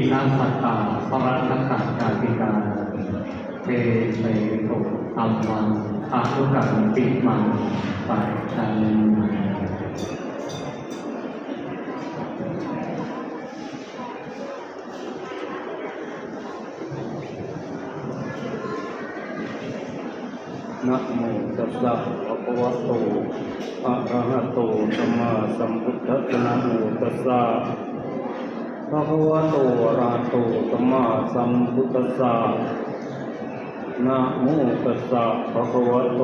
นตินาสัตตาปรัตตกาติกาเทเสโตอัมมังอาทุกังปิมังไปชันนะโมตัสสะภะคะวะโตอะระหะโตสัมมาสัมพุทธัสสะนะโมตัสสะ ภะคะวโตระหะโตสมมาสัมพุทธัสสะนะโมตัสสะภะคะวโต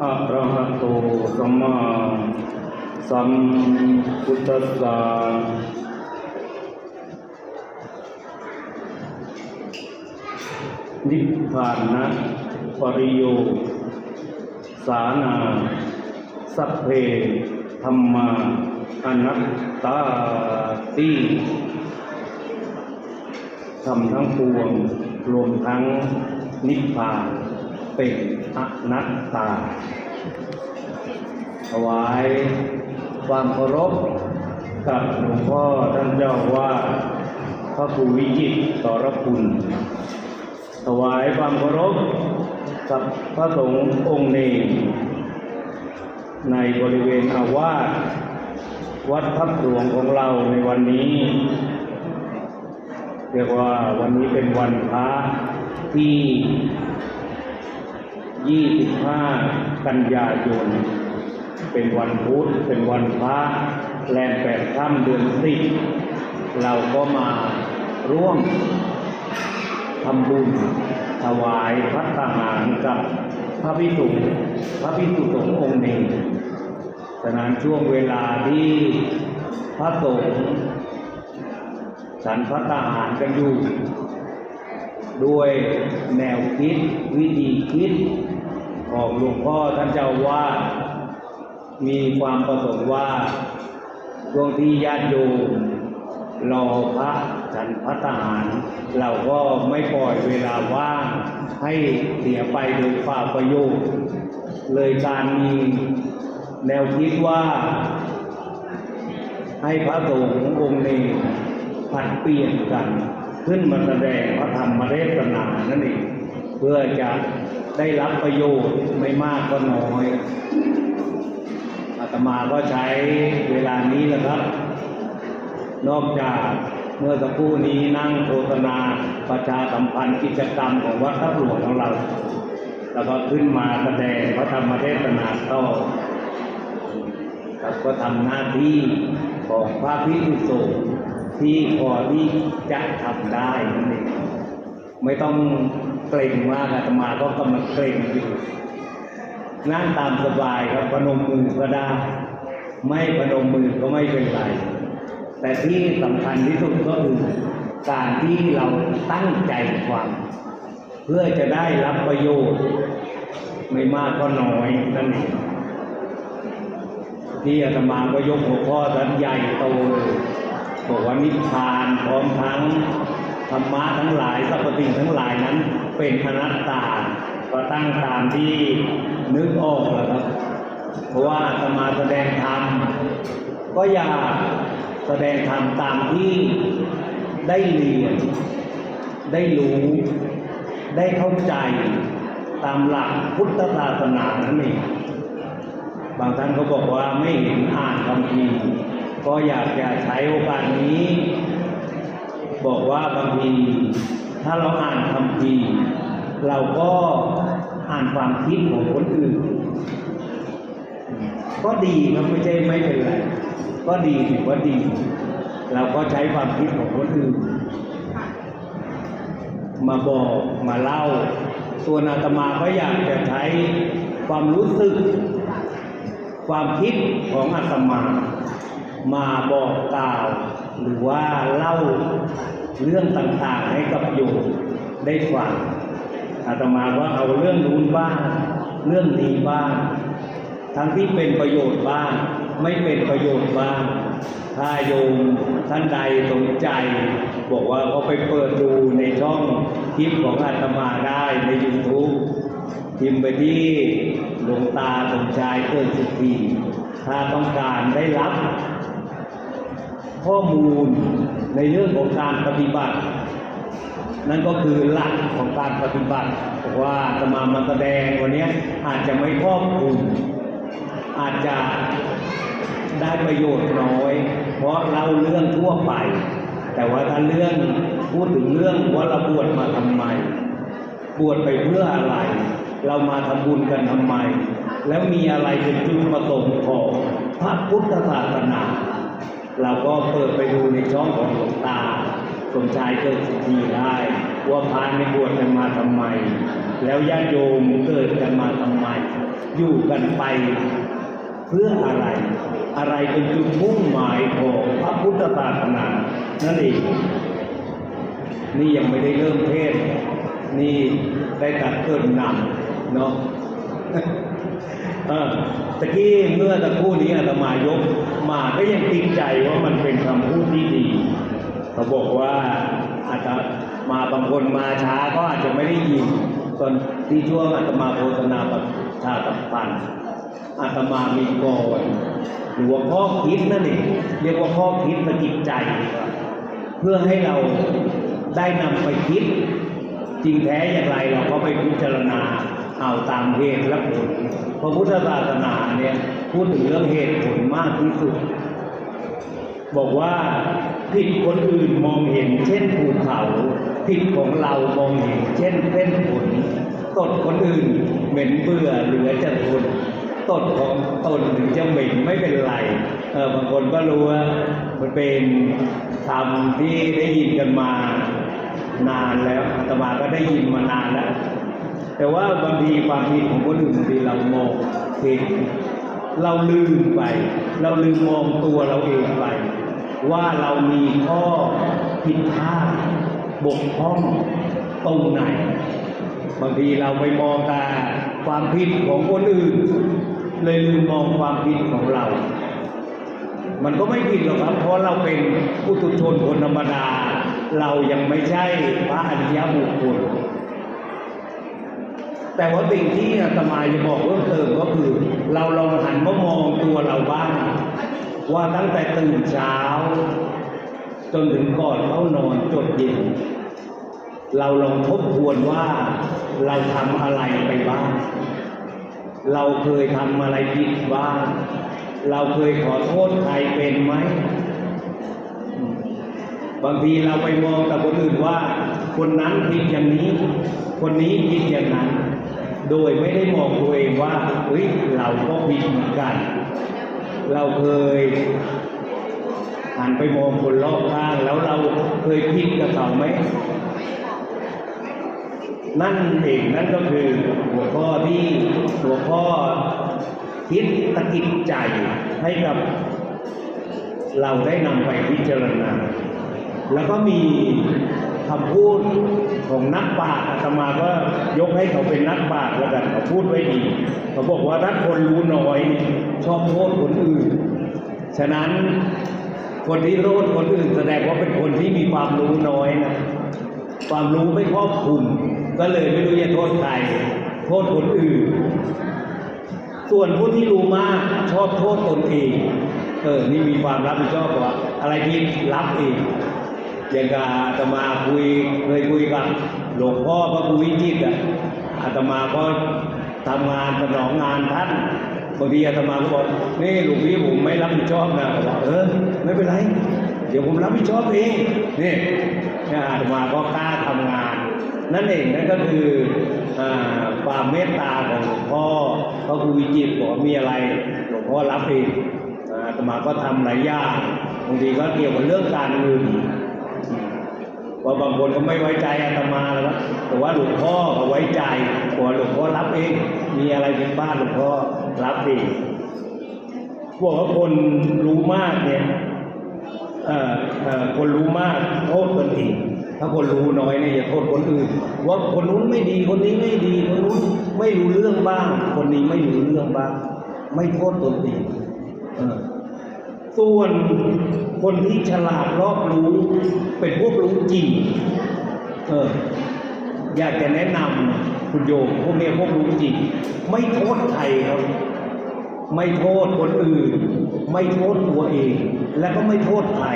อะระหะโตสมมาสัมพุทธัสสะนิพพานะปริโย สานา สัพเพธรรมาอนัตตา ติทำทั้งปวงรวมทั้งนิพพานเป็นอนัตตา ถวายความเคารพกับหลวงพ่อท่านเจ้าว่าพระครูวิจิตรสรคุณ ถวายความเคารพกับพระสงฆ์องค์เนในบริเวณอาวาส วัดทับหลวงของเราในวันนี้เรียกว่าวันนี้เป็นวันพระที่ 25 กันยายน เป็นวันพุธเป็นวันพระแรมแปดค่ำเดือนสิบเราก็มาร่วมทำบุญถวายพระทหารกับพระพิสุพระพิสุสงฆ์องค์หนึ่ง ฉะนั้นช่วงเวลาที่พระสงฆ์ฉันพระทหารกันอยู่ ด้วยแนวคิดวิธีคิด ของหลวงพ่อท่านเจ้าว่ามีความประสงค์ว่าช่วงที่ญาติโยมรอพระฉันพระทหาร เราก็ไม่ปล่อยเวลาว่างให้เสียไปโดยฝ่ามประโยชน์ เลยการมี แนวคิดว่า ให้พระสงฆ์องค์นี้ผัดเปลี่ยนกัน ขึ้นมาแสดงพระธรรมเทศนานั่นเองเพื่อจะได้รับประโยชน์ไม่มากก็น้อยอาตมาก็ใช้เวลานี้แหละครับ นอกจากเมื่อสักครู่นี้นั่งโฆษณาประชาสัมพันธ์กิจกรรมของวัดทับหลวงของเรา แล้วก็ขึ้นมาแสดงพระธรรมเทศนาต่อ ก็ทำหน้าที่ของพระพิสุสงฆ์ที่พอที่จะทำได้นั่นเองไม่ต้องเกรงมากอาตมาก็กำลังเกรงอยู่นั่งตามสบายครับพนมมือก็ได้ ไม่พนมมือก็ไม่เป็นไร แต่ที่สำคัญที่สุดก็คือการที่เราตั้งใจฟังเพื่อจะได้รับประโยชน์ ไม่มากก็น้อยนั่นเอง ที่อาตมาก็ยกหัวข้อท่านใหญ่โตเลยบอกว่านิพพานพร้อมทั้งธรรมะทั้งหลายสรรพสิ่งทั้งหลายนั้นเป็นอนัตตา ก็ตั้งตามที่นึกออกแล้วครับ เพราะว่าอาตมาแสดงธรรมก็อยากแสดงธรรมตามที่ได้เรียน ได้รู้ ได้เข้าใจตามหลักพุทธศาสนานั่นเอง บางท่านก็บอกว่าไม่เห็นอ่านคำพีก็อยากจะใช้โอกาสนี้ บอกว่าบางทีถ้าเราอ่านคำพีเราก็อ่านความคิดของคนอื่น ก็ดีครับไม่ใช่ไม่เป็นไร ก็ดีถือว่าดี เราก็ใช้ความคิดของคนอื่น มาบอกมาเล่าส่วนอาตมาก็อยากจะใช้ความรู้สึก ความคิดของอาตมามาบอกกล่าว หรือว่าเล่าเรื่องต่างๆให้กับโยมได้ฟังอาตมาว่าเอาเรื่องนู้นบ้าง เรื่องนี้บ้างทั้งที่เป็นประโยชน์บ้าง ไม่เป็นประโยชน์บ้าง ถ้าโยมท่านใดสนใจ บอกว่าก็ไปเปิดดูในช่องคลิปของอาตมาได้ใน YouTube พิมพ์ไปที่หลวงตาสมชายเกิดสุขีถ้าต้องการได้รับ ข้อมูลในเรื่องของการปฏิบัติ นั่นก็คือหลักของการปฏิบัติว่าอาตมามาแสดงวันนี้อาจจะไม่ครอบคลุมอาจจะได้ประโยชน์น้อย เพราะเล่าเรื่องทั่วไป แต่ว่าถ้าเรื่องพูดถึงเรื่องว่าเราบวชมาทำไม บวชไปเพื่ออะไร เรามาทำบุญกันทำไม แล้วมีอะไรเป็นจุดประสงค์ของพระพุทธศาสนา เราก็เปิดไปดูในช่องของหลวงตาสมชายเกิดสิทธีได้ว่าพานในบวชกันมาทำไม แล้วญาติโยมเกิดกันมาทำไม อยู่กันไปเพื่ออะไร อะไรเป็นจุดมุ่งหมายของพระพุทธศาสนานั่นเองนี่ยังไม่ได้เริ่มเทศน์นี่ได้ตัดเกินนำ เนาะเออตะกี้เมื่อตะคู่นี้อาตมายกมาก็ยังติดใจว่ามันเป็นคำพูดที่ดีเขาบอกว่าอาจจะมาบางคนมาช้าก็อาจจะไม่ได้ยินตอนที่ช่วงอาตมาโฆษณาประชาสัมพันธ์อาตมามีก่อนหรือว่าข้อคิดนั่นเองเรียกว่าข้อคิดสะกิดใจ เพื่อให้เราได้นำไปคิด จริงแท้อย่างไรเราก็ไปพิจารณา เอาตามเหตุและผลพระพุทธศาสนาเนี่ยพูดถึงเรื่องเหตุผลมากที่สุด บอกว่าผิดคนอื่นมองเห็น เช่นภูเขาผิดของเรามองเห็น เช่นเส้นผลตดคนอื่นเหม็นเบื่อเหลือจะทนตดของตนถึงจะเหม็นไม่เป็นไรเออบางคนก็รู้ว่ามันเป็นคำที่ได้ยินกันมานานแล้วอาตมาก็ได้ยินมานานแล้ว แต่ว่าบางทีความผิดของคนอื่นบางทีเรามองเห็นเราลืมไป เราลืมมองตัวเราเองไป ว่าเรามีข้อผิดพลาดบกพร่องตรงไหน บางทีเราไปมองต่ความผิดของคนอื่น เลยลืมมองความผิดของเรา มันก็ไม่ผิดหรอกครับ เพราะเราเป็นผู้ตุชนคนธรรมดา เรายังไม่ใช่พระอริยบุคคล แต่ว่าสิ่งที่อาตมาจะบอกเพิ่มเติมก็คือ เราลองหันมามองตัวเราบ้างว่าตั้งแต่ตื่นเช้า จนถึงก่อนเข้านอนจดเย็น เราลองทบทวนว่าเราทำอะไรไปบ้าง เราเคยทำอะไรผิดบ้าง เราเคยขอโทษใครเป็นไหม บางทีเราไปมองแต่คนอื่นว่า คนนั้นผิดอย่างนี้ คนนี้ผิดอย่างนั้น โดยไม่ได้มองตัวเองว่าเฮ้ยเราก็ผิดเหมือนกัน เราเคยหันไปมองคนรอบข้างแล้วเราเคยผิดกับเขาไหมนั่นเองนั่นก็คือหัวข้อที่หัวข้อคิดตะกิดใจให้กับเราได้นำไปพิจารณา แล้วก็มีคำพูด ของนักปราชญ์อาตมาก็ยกให้เขาเป็นนักปราชญ์แล้วกันเขาพูดไว้ดี เขาบอกว่าถ้าคนรู้น้อยเนี่ยชอบโทษคนอื่น ฉะนั้นคนที่โทษคนอื่น แสดงว่าเป็นคนที่มีความรู้น้อยนะความรู้ไม่ครอบคลุม ก็เลยไม่รู้จะโทษใครโทษคนอื่น ส่วนผู้ที่รู้มากชอบโทษตนเอง เออ นี่มีความรับผิดชอบว่าอะไรที่รับเอง อย่างกับอาตมาคุยเคยคุยกับหลวงพ่อพระครูวิจิตรอะอาตมาก็ทำงานสนองงานท่านบางทีอาตมาก็บอกนี่หลวงพี่ผมไม่รับผิดชอบนะบอกเออไม่เป็นไร เดี๋ยวผมรับผิดชอบเองนี่เนี่ยอาตมาก็กล้าทำงาน นั่นเองนั่นก็คือความเมตตาของหลวงพ่อพระครูวิจิตรบอกมีอะไรหลวงพ่อรับเองอาอาตมาก็ทำหลายอย่างบางทีก็เกี่ยวกับเรื่องการเงิน ว่าบางคนก็ไม่ไว้ใจอาตมาแล้วแต่ว่าหลวงพ่อก็ไว้ใจบอกว่าหลวงพ่อรับเอง มีอะไรเป็นบ้านหลวงพ่อรับเองบอกว่าคนรู้มากเนี่ยคนรู้มากโทษตนเองถ้าคนรู้น้อยเนี่ยอย่าโทษคนอื่น ว่าคนนู้นไม่ดีคนนี้ไม่ดีคนนู้นไม่รู้เรื่องบ้าง คนนี้ไม่รู้เรื่องบ้าง ไม่โทษตนเองส่วน คนที่ฉลาดรอบรู้เป็นพวกรู้จริง เออ อยากจะแนะนำคุณโยมพวกเนี้ยพวกรู้จริง ไม่โทษใครครับ ไม่โทษคนอื่น ไม่โทษตัวเอง และก็ไม่โทษใคร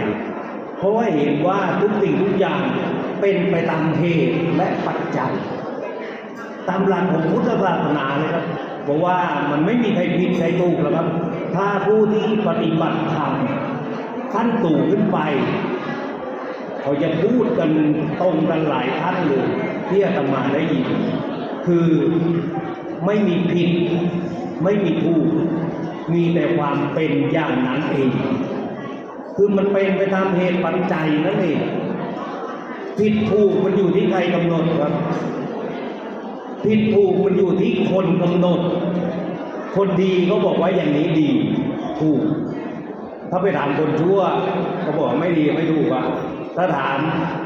เพราะว่าเห็นว่าทุกสิ่งทุกอย่างเป็นไปตามเหตุและปัจจัย ตามหลักของพุทธศาสนาเลยครับเพราะว่ามันไม่มีใครผิดใครถูกแล้วครับ ถ้าผู้ที่ปฏิบัติธรรม ขั้นสูงขึ้นไป เขาจะพูดกันตรงกันหลายท่านเลยที่อาตมาได้ยินคือไม่มีผิด ไม่มีถูก มีแต่ความเป็นอย่างนั้นเอง คือมันเป็นไปตามเหตุปัจจัยนั่นเองผิดถูกมันอยู่ที่ใครกำหนดครับผิดถูกมันอยู่ที่คนกำหนด คนดีก็บอกว่าอย่างนี้ดี ถ้าไปถามคนชั่วเขาบอกไม่ดีไม่ถูกอะถ้าถาม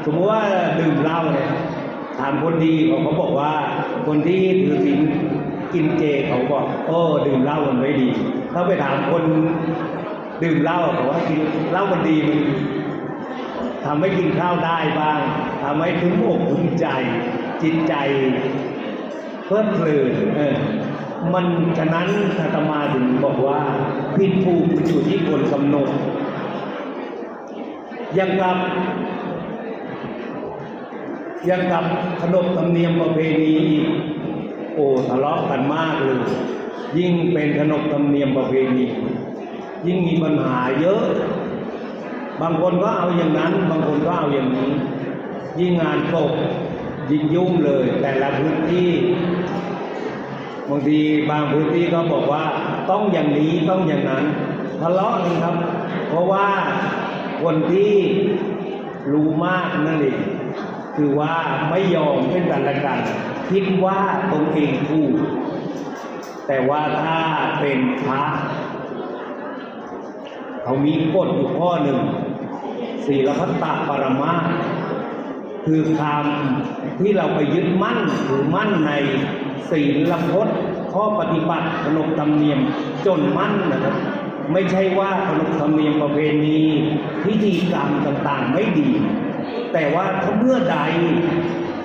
สมมติว่าดื่มเหล้าเนี่ยถามคนดีเขาก็บอกว่า คนที่ถือศีลกินเจเขาบอกโอ้ดื่มเหล้ามันไม่ดี ถ้าไปถามคนดื่มเหล้าเขาว่ากินเหล้ามันดีมันทำให้กินข้าวได้บ้างทำให้ถึงอกถึงใจ จิตใจเพลิดเพลินเออมันฉะนั้นอาตมาถึงบอกว่า ผิดถูกมันอยู่ที่คนกำหนดอยังกับอยังกับขนบธรรมเนียมประเพณีอีกโอ้ทะเลาะกันมากเลย ยิ่งเป็นขนบธรรมเนียมประเพณี ยิ่งมีปัญหาเยอะ บางคนก็เอาอย่างนั้น บางคนก็เอาอย่างนี้ ยิ่งงานตกยิ่งยุ่งเลย แต่ละพื้นที่ บางทีบางพื้นที่ก็บอกว่าต้องอย่างนี้ต้องอย่างนั้นทะเลาะกันครับ เพราะว่าคนที่รู้มากนั่นเองคือว่าไม่ยอมเป็นกันและกัน คิดว่าตนเองถูกแต่ว่าถ้าเป็นพระเขามีกฎอยู่ข้อหนึ่งศีลพัตตปรมาคือคำที่เราไปยึดมั่นหรือมั่นใน ศีลพจน์ข้อปฏิบัติขนบธรรมเนียมจนมั่นนะครับ ไม่ใช่ว่าขนบธรรมเนียมประเพณีพิธีกรรมต่างๆไม่ดี แต่ว่าถ้าเมื่อใด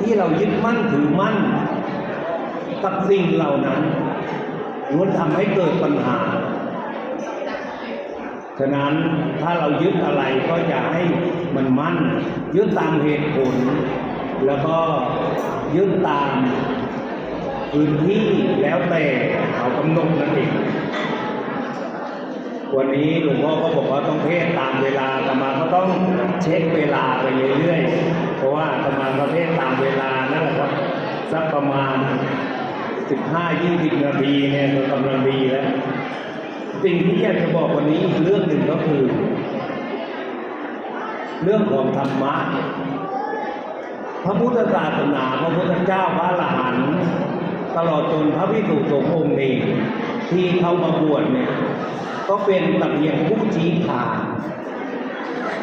ที่เรายึดมั่นถือมั่น กับสิ่งเหล่านั้นล้วนทำให้เกิดปัญหาฉะนั้นถ้าเรายึดอะไรก็อย่าให้มันมั่น ยึดตามเหตุผล แล้วก็ยึดตาม พื้นที่แล้วแต่เขากำหนดนั่นเองวันนี้หลวงพ่อก็บอกว่าต้องเทศตามเวลาอาตมาก็ต้องเช็คเวลาไปเรื่อยๆ เพราะว่าอาตมาก็เทศตามเวลานั่นแหละครับสักประมาณ15-20นาทีเนี่ยก็กำลังดีแล้วสิ่งที่อยากจะบอกวันนี้อีกเรื่องหนึ่งก็คือ เรื่องของธรรมะพระพุทธศาสนาพระพุทธเจ้าพระอรหันต์ ตลอดจนพระวิสุทธิสงฆ์องค์นี้ที่เข้ามาบวชเนี่ยก็เป็นต่เพียงผู้ชี้ทาง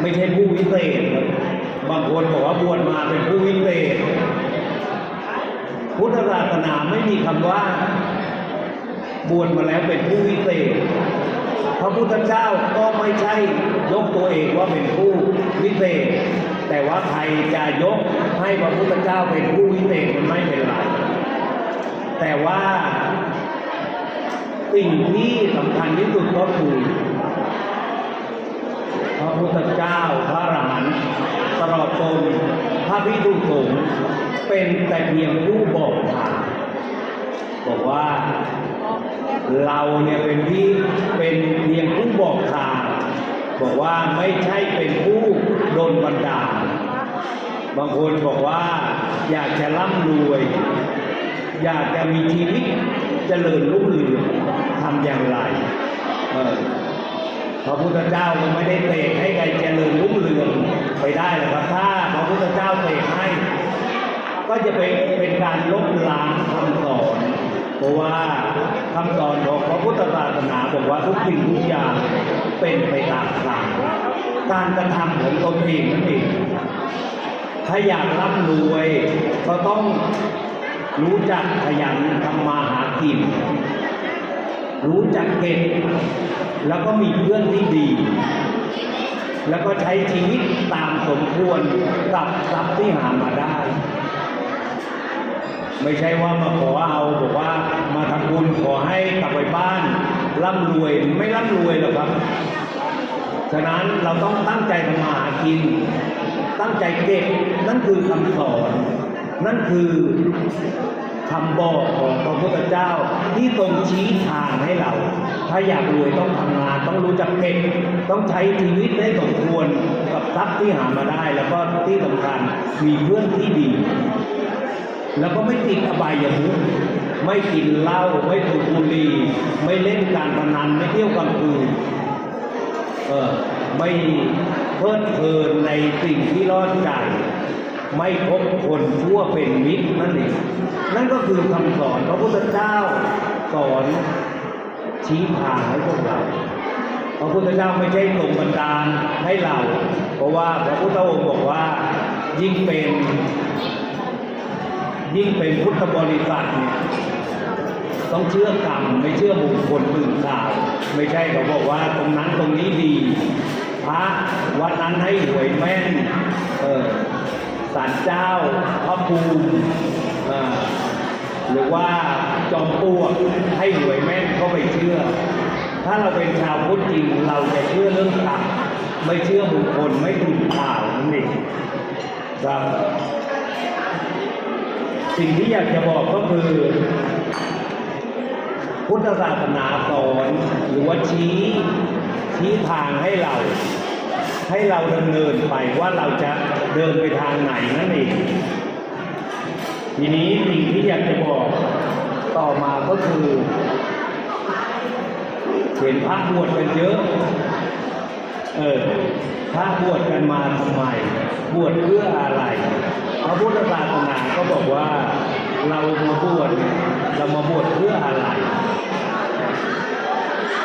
ไม่ใช่ผู้วิเศษบบางคนบอกว่าบวชมาเป็นผู้วิเศษ พุทธศาสนาไม่มีคำว่า บวชมาแล้วเป็นผู้วิเศษ พระพุทธเจ้าก็ไม่ใช่ยกตัวเองว่าเป็นผู้วิเศษ แต่ว่าใครจะยกให้พระพุทธเจ้าเป็นผู้วิเศษมันไม่เป็นไร แต่ว่าสิ่งที่สำคัญที่สุดก็คือพระพุทธเจ้าพระอรหันต์ตลอดจนพระพิสุสงฆ์เป็นแต่เพียงผู้บอกทางบอกว่าเราเนี่ยเป็นที่เป็นเพียงผู้บอกทางบอกว่าไม่ใช่เป็นผู้โดนบันดาลบางคนบอกว่าอยากจะร่ำรวย อยากจะมีชีวิตเจริญรุ่งเรืองทำอย่างไรเออพระพุทธเจ้าก็ไม่ได้เตะให้ใครเจริญรุ่งเรืองไปได้หรอกครับถ้าพระพุทธเจ้าเตะให้ ก็จะเป็นเป็นการลบล้างคำสอนเพราะว่าคำสอนของพระพุทธศาสนาบอกว่าทุกสิ่งทุกอย่างเป็นไปตามกรรมการกระทำของตนเองนั่นเองถ้าอยากร่ำรวยก็ต้อง รู้จักขยันทำมาหากิน รู้จักเก็บ แล้วก็มีเพื่อนที่ดี แล้วก็ใช้ชีวิตตามสมควรกับทรัพย์ที่หามาได้ ไม่ใช่ว่ามาขอเอาบอกว่ามาทำบุญขอให้กลับไปบ้านร่ำรวยไม่ร่ำรวยหรอกครับ ฉะนั้นเราต้องตั้งใจทำมาหากิน ตั้งใจเก็บนั่นคือคำสอน นั่นคือคำบอกของพระพุทธเจ้าที่ทรงชี้ทางให้เรา ถ้าอยากรวยต้องทำงาน ต้องรู้จักเก็บต้องใช้ชีวิตให้สมควรกับทรัพย์ที่หามาได้ แล้วก็ที่สำคัญมีเพื่อนที่ดี แล้วก็ไม่ติดอบายมุขไม่กินเหล้าไม่สูบบุหรี่ไม่เล่นการพนันไม่เที่ยวกลางคืนเออไม่เพลิดเพลินในสิ่งที่ร้อนใจ ไม่พบคนชั่วเป็นมิตรนั่นเองนั่นก็คือคำสอนพระพุทธเจ้าสอนชี้ทางให้พวกเราพระพุทธเจ้าไม่ใช่ทรงบันดาลให้เรา เพราะว่าพระพุทธองค์บอกว่ายิ่งเป็นยิ่งเป็นพุทธบริษัทเนี่ยต้องเชื่อกรรมไม่เชื่อบุคคลอื่นข่าว ไม่ใช่เขาบอกว่าตรงนั้นตรงนี้ดี พระวัดนั้นให้หวยแม่นเออ ศาลเจ้าพระภูมิหรือว่าจอมปลวกให้หวยแม่นก็ไปเชื่อ ถ้าเราเป็นชาวพุทธจริงเราจะเชื่อเรื่องกรรมไม่เชื่อบุคคลไม่ถูกข่าวนั่นเองครับสิ่งที่อยากจะบอกก็คือ พุทธศาสนาสอนหรือว่าชี้ชี้ทางให้เรา ให้เราดำเนินไปว่าเราจะเดินไปทางไหนนั่นเองทีนี้สิ่งที่อยากจะบอกต่อมาก็คือ เห็นพระบวชกันเยอะ เออพระบวชกันมาทำไม บวชเพื่ออะไร พระพุทธศาสนาก็บอกว่าเรามาบวชเนี่ยเรามาบวชเพื่ออะไร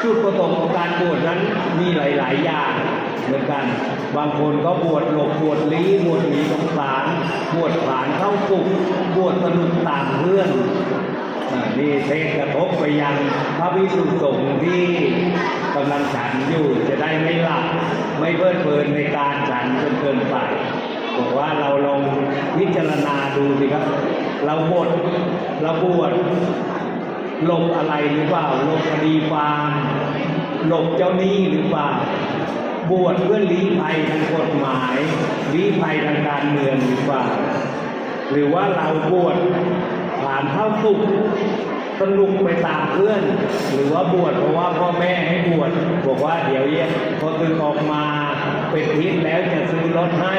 จุดประสงค์ของการบวชนั้นมีหลาย ๆ อย่าง เหมือนกัน บางคนก็บวชหลบบวชลี้บวชหนีสงสารบวชผานเข้าสุขบวชสนุกต่ามเพื่อนนี่เทศกระทบไปยังพระพิสุสงฆ์ที่กำลังฉันอยู่จะได้ไม่หลับไม่เพลิดเพลินในการฉันจนเกินไปบอกว่าเราลองพิจารณาดูสิครับ เราบวชเราบวชหลบอะไรหรือเปล่าหลบคดีความหลบเจ้าหนี้หรือเปล่า บวชเพื่อลี้ภัยทางกฎหมายลี้ภัยทางการเมืองหรือเปล่า หรือว่าเราบวชผ่านเข้าสุขสนุกไปตามเพื่อน หรือว่าบวชเพราะว่าพ่อแม่ให้บวชบอกว่าเดี๋ยวเย็นพอตึงออกมาเป็นทิศแล้วจะซื้อรถให้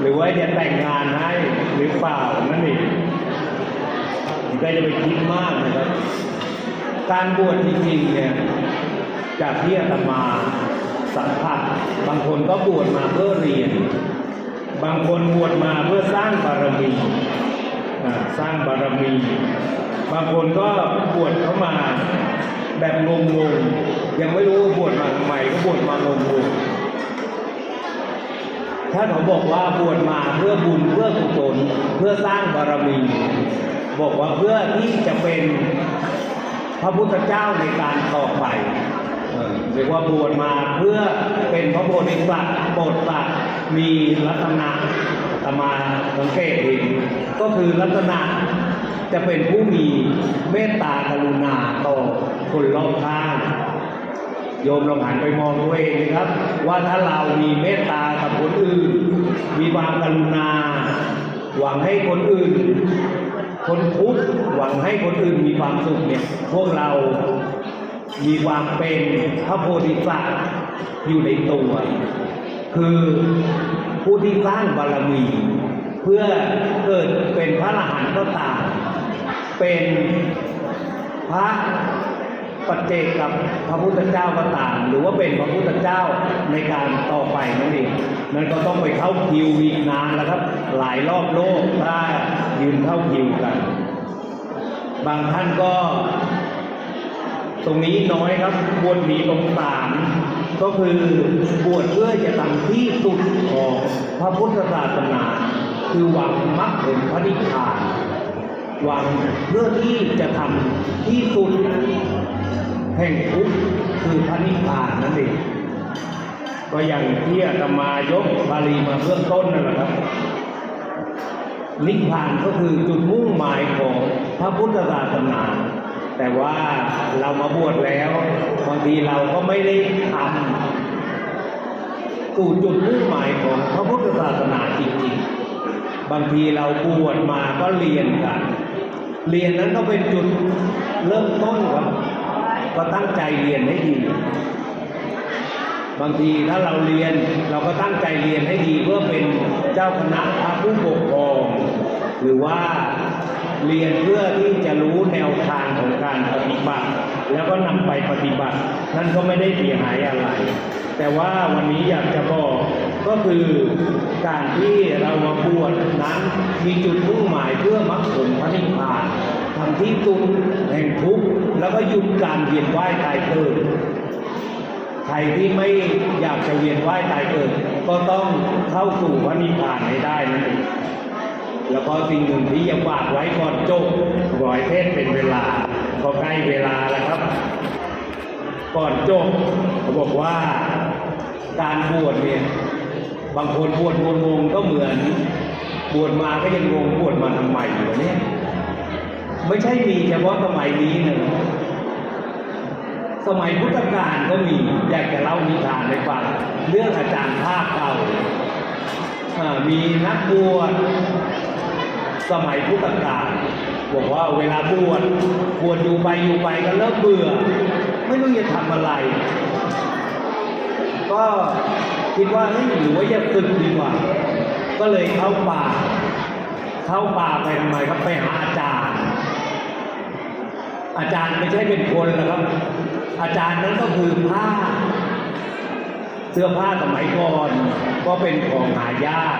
หรือว่าจะแต่งงานให้หรือเปล่านั่นเองก็จะไปคิดมากนะครับ การบวชจริงๆเนี่ยจากที่อาตมา สัมผัส บางคนก็บวชมาเพื่อเรียน บางคนบวชมาเพื่อสร้างบารมีสร้างบารมี บางคนก็บวชเข้ามาแบบงงๆยังไม่รู้ว่าบวชมาทำไมก็บวชมางงๆถ้าเขาบอกว่าบวชมาเพื่อบุญเพื่อกุศลเพื่อสร้างบารมี บอกว่าเพื่อที่จะเป็นพระพุทธเจ้าในการต่อไป เรียกว่าบวชมาเพื่อเป็นพระโพธิสัตว์โปรดสัตว์มีลักษณะตมาสังเกตเห็นก็คือลักษณะจะเป็นผู้มีเมตตากรุณาต่อคนรอบข้างโยมลองหันไปมองตัวเองนะครับ ว่าถ้าเรามีเมตตากับคนอื่น มีความกรุณา หวังให้คนอื่น คนทุกข์หวังให้คนอื่นมีความสุขเนี่ยพวกเรา มีความเป็นพระโพธิสัตว์อยู่ในตัว คือผู้ที่สร้างบารมี เพื่อเกิดเป็นพระอรหันต์ก็ตามเป็นพระปัจเจกกับพระพุทธเจ้าก็ตามหรือว่าเป็นพระพุทธเจ้าในการต่อไปนั่นเองนั่นก็ต้องไปเข้าคิวอีกนานแล้วครับ หลายรอบโลกถ้ายืนเข้าคิวกัน บางท่านก็ ตรงนี้น้อยครับบวชมีตรงสามก็คือบวชเพื่อจะทำที่สุดของพระพุทธศาสนา คือหวังมรรคผลพระนิพพานหวังเพื่อที่จะทำที่สุดแห่งทุกข์คือพระนิพพานนั่นเองก็อย่างที่อาตมายกบาลีมาเบื้องต้นนั่นแหละครับ นิพพานก็คือจุดมุ่งหมายของพระพุทธศาสนา แต่ว่าเรามาบวชแล้วบางทีเราก็ไม่ได้ทำสู่จุดมุ่งหมายของพระพุทธศาสนาจริงๆ บางทีเราบวชมาก็เรียนกัน เรียนนั้นก็เป็นจุดเริ่มต้นครับก็ตั้งใจเรียนให้ดีบางทีถ้าเราเรียนเราก็ตั้งใจเรียนให้ดีเพื่อเป็นเจ้าคณะพระผู้ปกครอง หรือว่า เรียนเพื่อที่จะรู้แนวทางของการปฏิบัติ แล้วก็นำไปปฏิบัติ นั่นก็ไม่ได้เสียหายอะไร แต่ว่าวันนี้อยากจะบอกก็คือการที่เรามาบวชนั้นมีจุดมุ่งหมายเพื่อมรรคผลพระนิพพานทำที่สุดแห่งทุกข์แล้วก็หยุดการเวียนว่ายตายเกิดใครที่ไม่อยากจะเวียนว่ายตายเกิด ก็ต้องเข้าสู่พระนิพพานให้ได้นั่นเอง แล้วก็สิ่งหนึ่งที่ยังฝากไว้ก่อนจบร้อยเทศเป็นเวลาก็ใกล้เวลาแล้วครับ ก่อนจบเขาบอกว่าการบวชเนี่ยบางคนบวชงงก็เหมือนบวชมาก็ยังงงบวชมาทำไมอยู่เนี่ยไม่ใช่มีเฉพาะสมัยนี้นะสมัยพุทธกาลก็มีอยากจะเล่านิทานให้ฟังเรื่องอาจารย์ภาคเก่ามีนักบวช สมัยพุทธกาลบอกว่าเวลาบวชบวชอยู่ไปอยู่ไปก็เริ่มเบื่อ ไม่รู้จะทำอะไร ก็คิดว่าเฮ้ยหรือว่าจะตึกดีกว่า ก็เลยเข้าป่า เข้าป่าไปทำไมครับไปหาอาจารย์ อาจารย์ไม่ใช่เป็นคนนะครับ อาจารย์นั้นก็คือผ้า เสื้อผ้าสมัยก่อน ก็เป็นของหายาก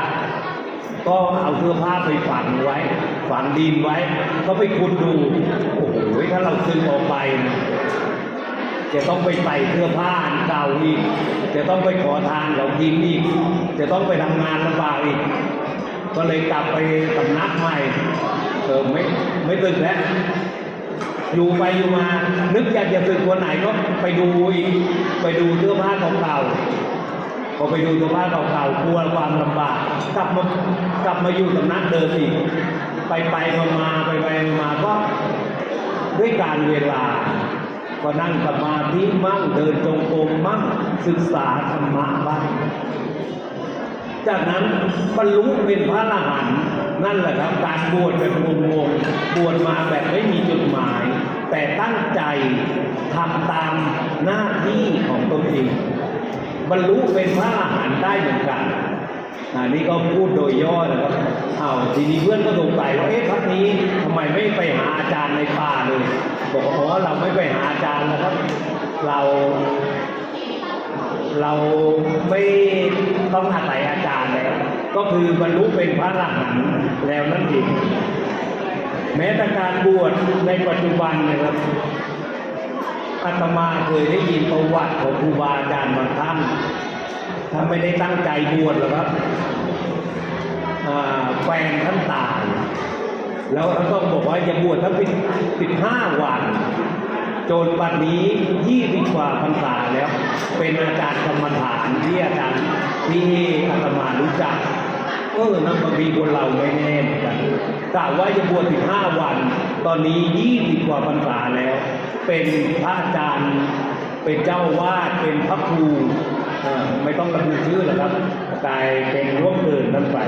ก็เอาเสื้อผ้าไปฝังไว้ ฝังดินไว้ ก็ไปขุดดู โอ้โหถ้าเราซื้อออกไปนะจะต้องไปใส่เสื้อผ้าอันเก่าอีก จะต้องไปขอทานเรากินอีก จะต้องไปทำงานลำบากอีก ก็เลยกลับไปสำนักใหม่ เออไม่ไม่ตึกแล้ว อยู่ไปอยู่มา นึกอยากจะสึกวันไหนก็ไปดูอีก ไปดูเสื้อผ้าของเก่า พอไปดูเสื้อผ้าเก่าๆกลัวความลำบากกลับมากลับมาอยู่สำนักเดิมอีกไปไปมามาไปไปมาก็ด้วยการเวลา ก็นั่งสมาธิมั่งเดินจงกรมมั่งศึกษาธรรมะบ้างจากนั้นบรรลุเป็นพระอรหันต์นั่นแหละครับการบวชแบบงงๆบวชมาแบบไม่มีจุดหมาย แต่ตั้งใจทำตามหน้าที่ของตนเอง บรรลุเป็นพระอรหันต์ได้เหมือนกันอันนี้ก็พูดโดยย่อนะครับเอาทีนี้เพื่อนก็สงสัยว่าเอ๊ะพักนี้ทำไมไม่ไปหาอาจารย์ในป่าเลยบอกว่าอ๋อเราไม่ไปหาอาจารย์นะครับ เรา เราไม่ต้องอาศัยอาจารย์แล้วก็คือบรรลุเป็นพระอรหันต์แล้วนั่นเองแม้แต่การบวชในปัจจุบันนะครับ อาตมาเคยได้ยินประวัติของครูบาอาจารย์บางท่านท่านไม่ได้ตั้งใจบวชหรอกครับแฟนท่านตายแล้วท่านต้องบอกว่าอย่าบวชทั้งสิบห้าวัน จนบัดนี้ยี่สิบกว่าพรรษาแล้ว เป็นอาจารย์กรรมฐานที่อาจารย์ที่อาตมารู้จักเออนะบางทีคนเราไม่แน่เหมือนกันกะว่าจะบวชสิบห้าวัน ตอนนี้ยี่สิบกว่าพรรษาแล้ว เป็นพระอาจารย์ เป็นเจ้าวาดเป็นพระครูไม่ต้องระบุชื่อหรอกครับกลายเป็นร่วมเดินนั่นไป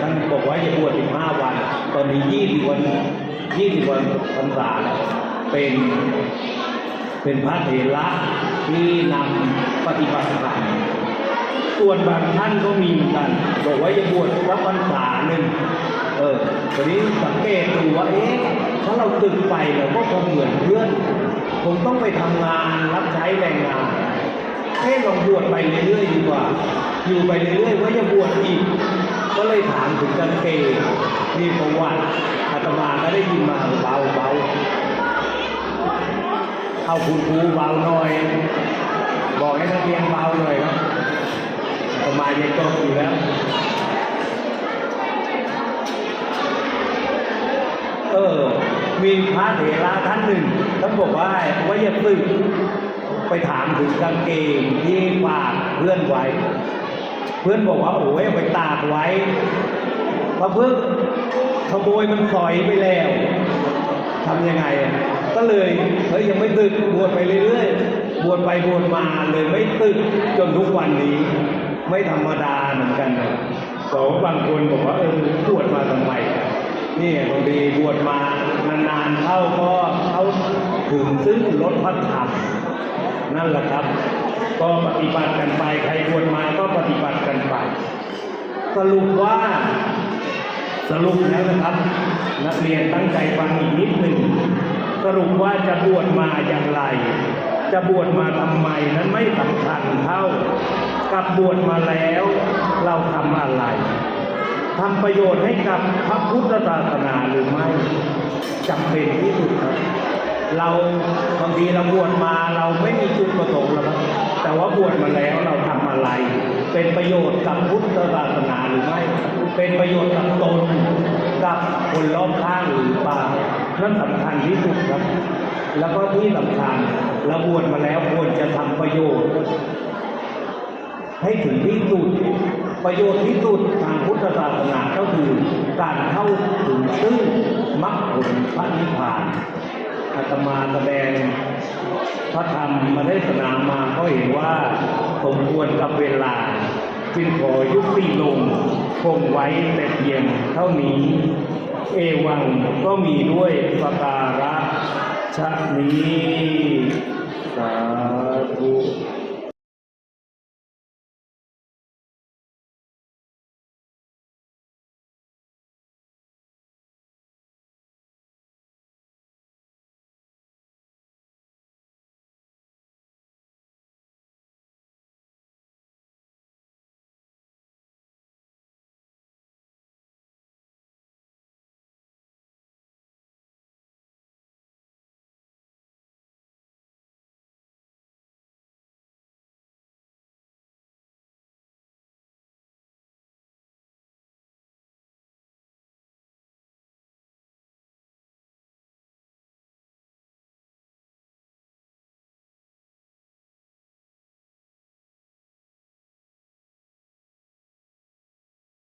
ท่านบอกว่าจะบวชสิบห้าวัน ตอนนี้ยี่สิบวันยี่สิบวันพรรษาแล้วเป็นเป็นพระเถระที่นำปฏิบัติธรรม ส่วนบางท่านก็มีเหมือนกันบอกว่าจะบวชรับพรรษาหนึ่งเออตอนนี้สังเกตดูว่าเอ๊ะถ้าเราตึกไปเราก็คงเหมือนเพื่อนคงต้องไปทำงานรับใช้แรงงานเอ๊ะลองบวชไปเรื่อยๆดีกว่า อยู่ไปเรื่อยๆว่าจะบวชอีก ก็เลยถามถึงกันเกณฑ์นี่ประวัติอาตมาก็ได้ยินมาเบาเบาๆเอาคุณครูเบาหน่อย บอกให้นักเรียนเบาหน่อยครับ อาตมายังจบอยู่แล้วเออมีพระเถระท่านหนึ่งท่านบอกว่าว่าอย่าสึกไปถามถึงกางเกงที่ฝากเพื่อนไว้ เพื่อนบอกว่าโอ้ยไปตากไว้พราะเพื่อนขโมยมันสอยไปแล้วทำยังไงก็เลยเฮ้ยยังไม่ตึกบวชไปเรื่อยๆบวชไปบวชมาเลยไม่ตึกจนทุกวันนี้ ไม่ธรรมดาเหมือนกันนะก็บางคนบอกว่าเออบวชมาทำไมนี่บางทีบวชมานานๆเข้าก็เขาถึงซึ่งลดพัฒธรรมนั่นแหละครับ ก็ปฏิบัติกันไปใครควรมาก็ปฏิบัติกันไป สรุปว่าสรุปแล้วนะครับ นักเรียนตั้งใจฟังอีกนิดหนึ่งสรุปว่าจะบวชมาอย่างไร จะบวชมาทำไมนั้นไม่สำคัญเท่า กับบวชมาแล้ว เราทำอะไรทำประโยชน์ให้กับพระพุทธศาสนาหรือไม่จำเป็นที่สุดครับ เราบางทีเราบวชมาเราไม่มีจุดประสงค์แล้วแต่ว่าบวชมาแล้วเราทำอะไร เป็นประโยชน์กับพุทธศาสนาหรือไม่ เป็นประโยชน์กับตนกับคนรอบข้างหรือเปล่านั่นสำคัญที่สุดครับ แล้วก็ที่สำคัญเราบวชมาแล้วควรจะทำประโยชน์ ให้ถึงที่สุด ประโยชน์ที่สุดทางพุทธศาสนาก็คือ การเข้าถึงซึ่งมรรคผลพระนิพพานอาตมาแสดงพระธรรมมาได้สนามาก็เห็นว่าสมควรกับเวลา จึงขอยุติลงคงไว้แต่เพียงเท่านี้ เอวังก็มีด้วยประการะชะนี้